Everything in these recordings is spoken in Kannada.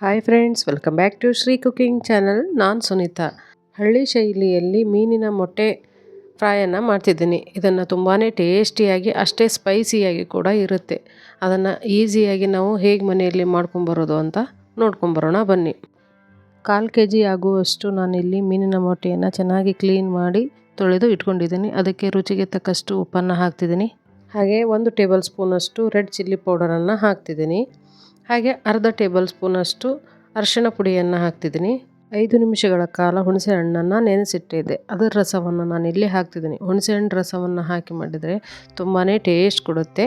Hi friends welcome back to Shri cooking channel ನಾನು ಸುನೀತಾ. ಹಳ್ಳಿ ಶೈಲಿಯಲ್ಲಿ ಮೀನಿನ ಮೊಟ್ಟೆ ಫ್ರೈಯನ್ನು ಮಾಡ್ತಿದ್ದೀನಿ. ಇದನ್ನು ತುಂಬಾ ಟೇಸ್ಟಿಯಾಗಿ, ಅಷ್ಟೇ ಸ್ಪೈಸಿಯಾಗಿ ಕೂಡ ಇರುತ್ತೆ. ಅದನ್ನು ಈಸಿಯಾಗಿ ನಾವು ಹೇಗೆ ಮನೆಯಲ್ಲಿ ಮಾಡ್ಕೊಂಬರೋದು ಅಂತ ನೋಡ್ಕೊಂಬರೋಣ, ಬನ್ನಿ. ಕಾಲು ಕೆ ಜಿ ಆಗುವಷ್ಟು ನಾನಿಲ್ಲಿ ಮೀನಿನ ಮೊಟ್ಟೆಯನ್ನು ಚೆನ್ನಾಗಿ ಕ್ಲೀನ್ ಮಾಡಿ ತೊಳೆದು ಇಟ್ಕೊಂಡಿದ್ದೀನಿ. ಅದಕ್ಕೆ ರುಚಿಗೆ ತಕ್ಕಷ್ಟು ಉಪ್ಪನ್ನು ಹಾಕ್ತಿದ್ದೀನಿ. ಹಾಗೆ ಒಂದು ಟೇಬಲ್ ಸ್ಪೂನಷ್ಟು ರೆಡ್ ಚಿಲ್ಲಿ ಪೌಡರನ್ನು ಹಾಕ್ತಿದ್ದೀನಿ. ಹಾಗೆ ಅರ್ಧ ಟೇಬಲ್ ಸ್ಪೂನಷ್ಟು ಅರಿಶಿಣ ಪುಡಿಯನ್ನು ಹಾಕ್ತಿದ್ದೀನಿ. ಐದು ನಿಮಿಷಗಳ ಕಾಲ ಹುಣಸೆ ಹಣ್ಣನ್ನು ನೆನೆಸಿಟ್ಟಿದ್ದೆ ಅದರ ರಸವನ್ನು ನಾನು ಇಲ್ಲಿ ಹಾಕ್ತಿದ್ದೀನಿ. ಹುಣಸೆ ಹಣ್ಣು ರಸವನ್ನು ಹಾಕಿ ಮಾಡಿದರೆ ತುಂಬಾ ಟೇಸ್ಟ್ ಕೊಡುತ್ತೆ.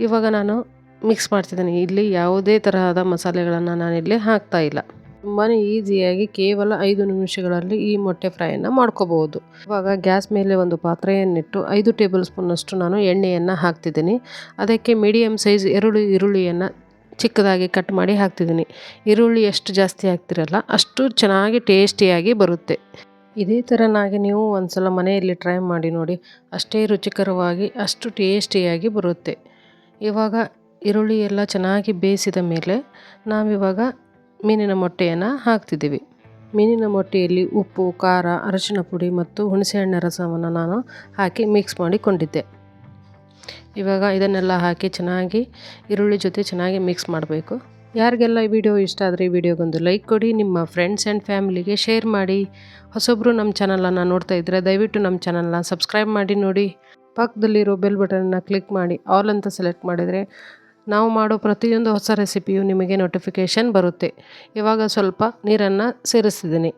ಇವಾಗ ನಾನು ಮಿಕ್ಸ್ ಮಾಡ್ತಿದ್ದೀನಿ. ಇಲ್ಲಿ ಯಾವುದೇ ತರಹದ ಮಸಾಲೆಗಳನ್ನು ನಾನಿಲ್ಲಿ ಹಾಕ್ತಾ ಇಲ್ಲ. ತುಂಬಾ ಈಸಿಯಾಗಿ ಕೇವಲ ಐದು ನಿಮಿಷಗಳಲ್ಲಿ ಈ ಮೊಟ್ಟೆ ಫ್ರೈಯನ್ನು ಮಾಡ್ಕೋಬಹುದು ಇವಾಗ ಗ್ಯಾಸ್ ಮೇಲೆ ಒಂದು ಪಾತ್ರೆಯನ್ನಿಟ್ಟು ಐದು ಟೇಬಲ್ ಸ್ಪೂನಷ್ಟು ನಾನು ಎಣ್ಣೆಯನ್ನು ಹಾಕ್ತಿದ್ದೀನಿ. ಅದಕ್ಕೆ ಮೀಡಿಯಮ್ ಸೈಜ್ ಎರಡು ಈರುಳ್ಳಿಯನ್ನು ಚಿಕ್ಕದಾಗಿ ಕಟ್ ಮಾಡಿ ಹಾಕ್ತಿದ್ದೀನಿ. ಈರುಳ್ಳಿ ಎಷ್ಟು ಜಾಸ್ತಿ ಹಾಕ್ತಿರಲ್ಲ ಅಷ್ಟು ಚೆನ್ನಾಗಿ ಟೇಸ್ಟಿಯಾಗಿ ಬರುತ್ತೆ. ಇದೇ ಥರನಾಗಿ ನೀವು ಒಂದ್ಸಲ ಮನೆಯಲ್ಲಿ ಟ್ರೈ ಮಾಡಿ ನೋಡಿ. ಅಷ್ಟೇ ರುಚಿಕರವಾಗಿ, ಅಷ್ಟು ಟೇಸ್ಟಿಯಾಗಿ ಬರುತ್ತೆ. ಇವಾಗ ಈರುಳ್ಳಿ ಎಲ್ಲ ಚೆನ್ನಾಗಿ ಬೇಯಿಸಿದ ಮೇಲೆ ನಾವಿವಾಗ ಮೀನಿನ ಮೊಟ್ಟೆಯನ್ನು ಹಾಕ್ತಿದ್ದೀವಿ. ಮೀನಿನ ಮೊಟ್ಟೆಯಲ್ಲಿ ಉಪ್ಪು, ಖಾರ, ಅರಶಿನ ಪುಡಿ ಮತ್ತು ಹುಣಸೆಹಣ್ಣಿನ ರಸವನ್ನು ನಾನು ಹಾಕಿ ಮಿಕ್ಸ್ ಮಾಡಿಕೊಂಡಿದ್ದೆ. ಇವಾಗ ಇದನ್ನೆಲ್ಲ ಹಾಕಿ ಚೆನ್ನಾಗಿ ಈರುಳ್ಳಿ ಜೊತೆ ಚೆನ್ನಾಗಿ ಮಿಕ್ಸ್ ಮಾಡಬೇಕು. ಯಾರಿಗೆಲ್ಲ ಈ ವಿಡಿಯೋ ಇಷ್ಟ ಆದರೆ ಈ ವಿಡಿಯೋಗೊಂದು ಲೈಕ್ ಕೊಡಿ, ನಿಮ್ಮ ಫ್ರೆಂಡ್ಸ್ ಆ್ಯಂಡ್ ಫ್ಯಾಮಿಲಿಗೆ ಶೇರ್ ಮಾಡಿ. ಹೊಸೊಬ್ಬರು ನಮ್ಮ ಚಾನಲನ್ನು ನೋಡ್ತಾ ಇದ್ದರೆ ದಯವಿಟ್ಟು ನಮ್ಮ ಚಾನಲ್ನ ಸಬ್ಸ್ಕ್ರೈಬ್ ಮಾಡಿ ನೋಡಿ. ಪಕ್ಕದಲ್ಲಿರೋ ಬೆಲ್ ಬಟನ್ನ ಕ್ಲಿಕ್ ಮಾಡಿ ಆಲ್ ಅಂತ ಸೆಲೆಕ್ಟ್ ಮಾಡಿದರೆ ನಾವು ಮಾಡೋ ಪ್ರತಿಯೊಂದು ಹೊಸ ರೆಸಿಪಿಯು ನಿಮಗೆ ನೋಟಿಫಿಕೇಷನ್ ಬರುತ್ತೆ. ಇವಾಗ ಸ್ವಲ್ಪ ನೀರನ್ನು ಸೇರಿಸ್ತಿದ್ದೀನಿ.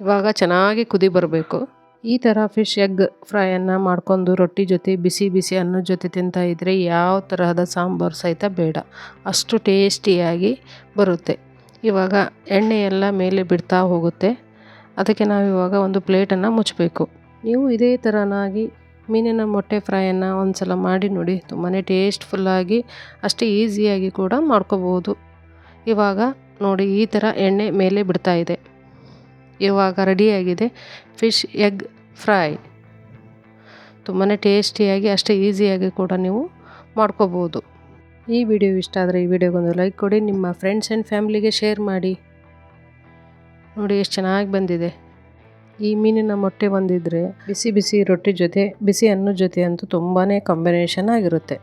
ಇವಾಗ ಚೆನ್ನಾಗಿ ಕುದಿ ಬರಬೇಕು. ಈ ಥರ ಫಿಶ್ ಎಗ್ ಫ್ರೈಯನ್ನು ಮಾಡ್ಕೊಂಡು ರೊಟ್ಟಿ ಜೊತೆ, ಬಿಸಿ ಬಿಸಿ ಅನ್ನದ ಜೊತೆ ತಿಂತಾ ಇದ್ದರೆ ಯಾವ ತರಹದ ಸಾಂಬಾರು ಸಹಿತ ಬೇಡ. ಅಷ್ಟು ಟೇಸ್ಟಿಯಾಗಿ ಬರುತ್ತೆ. ಇವಾಗ ಎಣ್ಣೆ ಎಲ್ಲ ಮೇಲೆ ಬಿಡ್ತಾ ಹೋಗುತ್ತೆ. ಅದಕ್ಕೆ ನಾವು ಇವಾಗ ಒಂದು ಪ್ಲೇಟನ್ನು ಮುಚ್ಚಬೇಕು. ನೀವು ಇದೇ ಥರನಾಗಿ ಮೀನಿನ ಮೊಟ್ಟೆ ಫ್ರೈಯನ್ನು ಒಂದು ಸಲ ಮಾಡಿ ನೋಡಿ. ತುಂಬಾ ಟೇಸ್ಟ್ಫುಲ್ಲಾಗಿ ಅಷ್ಟೇ ಈಸಿಯಾಗಿ ಕೂಡ ಮಾಡ್ಕೋಬೋದು ಇವಾಗ ನೋಡಿ ಈ ಥರ ಎಣ್ಣೆ ಮೇಲೆ ಬಿಡ್ತಾ ಇದೆ. ಇವಾಗ ರೆಡಿಯಾಗಿದೆ ಫಿಶ್ ಎಗ್ ಫ್ರೈ ತುಂಬಾ ಟೇಸ್ಟಿಯಾಗಿ ಅಷ್ಟೇ ಈಸಿಯಾಗಿ ಕೂಡ ನೀವು ಮಾಡ್ಕೋಬೋದು. ಈ ವಿಡಿಯೋ ಇಷ್ಟ ಆದರೆ ಈ ವಿಡಿಯೋಗೊಂದು ಲೈಕ್ ಕೊಡಿ, ನಿಮ್ಮ ಫ್ರೆಂಡ್ಸ್ ಆ್ಯಂಡ್ ಫ್ಯಾಮ್ಲಿಗೆ ಶೇರ್ ಮಾಡಿ. ನೋಡಿ ಎಷ್ಟು ಚೆನ್ನಾಗಿ ಬಂದಿದೆ. ಈ ಮೀನಿನ ಮೊಟ್ಟೆ ಒಂದಿದ್ರೆ ಬಿಸಿ ಬಿಸಿ ರೊಟ್ಟಿ ಜೊತೆ, ಬಿಸಿ ಅನ್ನ ಜೊತೆ ಅಂತೂ ತುಂಬಾ ಕಾಂಬಿನೇಷನ್ ಆಗಿರುತ್ತೆ.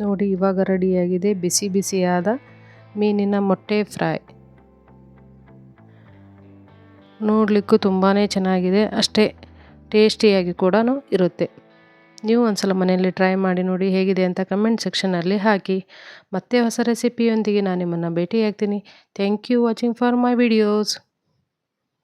ನೋಡಿ ಇವಾಗ ರೆಡಿಯಾಗಿದೆ ಬಿಸಿ ಬಿಸಿಯಾದ ಮೀನಿನ ಮೊಟ್ಟೆ ಫ್ರೈ ನೋಡಲಿಕ್ಕೂ ತುಂಬಾ ಚೆನ್ನಾಗಿದೆ. ಅಷ್ಟೇ ಟೇಸ್ಟಿಯಾಗಿ ಕೂಡ ಇರುತ್ತೆ. ನೀವು ಒಂದ್ಸಲ ಮನೆಯಲ್ಲಿ ಟ್ರೈ ಮಾಡಿ ನೋಡಿ ಹೇಗಿದೆ ಅಂತ ಕಮೆಂಟ್ ಸೆಕ್ಷನಲ್ಲಿ ಹಾಕಿ. ಮತ್ತೆ ಹೊಸ ರೆಸಿಪಿಯೊಂದಿಗೆ ನಾನು ನಿಮ್ಮನ್ನು ಭೇಟಿಯಾಗ್ತೀನಿ. Thank you watching for my videos